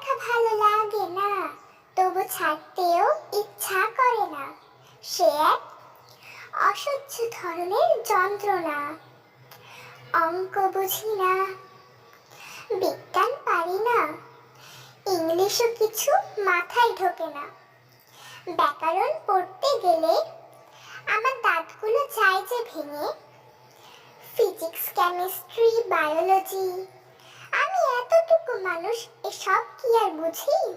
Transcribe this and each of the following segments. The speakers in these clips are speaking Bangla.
দেখা ভালো লাগে না, তবু ছাড়তেও ইচ্ছা করে না। সে এক অসহ্য ধরনের যন্ত্রণা। অঙ্ক বুঝি না, বিজ্ঞান পারি না, ইংলিশও কিছু মাথায় ঢোকে না। ব্যাকরণ পড়তে গেলে আমার দাঁতগুলো যায় যে ভেঙে, ফিজিক্স, কেমিস্ট্রি, বায়োলজি মানুষ এসব কি আর বুঝি?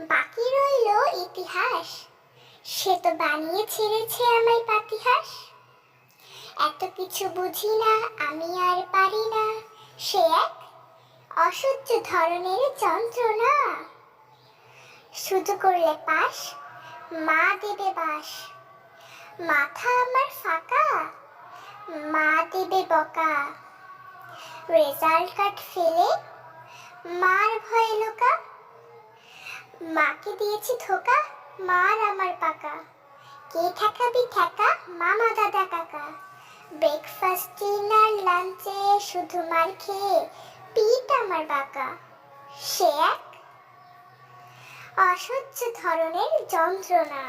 বাকি রইল ইতিহাস। সে তো বানিয়ে ছেড়েছে আমায় পাতিহাস। এত কিছু বুঝি না, আমি আর পারি না। সে এক অসহ্য ধরনের যন্ত্রণা। শুধু করলে পাস, মা দেবে বাস। মাথা আমার ফাঁকা, মা দেবে বকা। রেজাল্ট কার্ড ফেলে মাকে দিয়েছি ধোকা, মার আমার পাকা। কে ঠেকাবি ঠেকা, মামা দাদা কাকা। ব্রেকফাস্ট ডিনার লাঞ্চে শুধু মার খেয়ে পিঠ আমার বাঁকা। সে এক অসহ্য ধরনের যন্ত্রণা।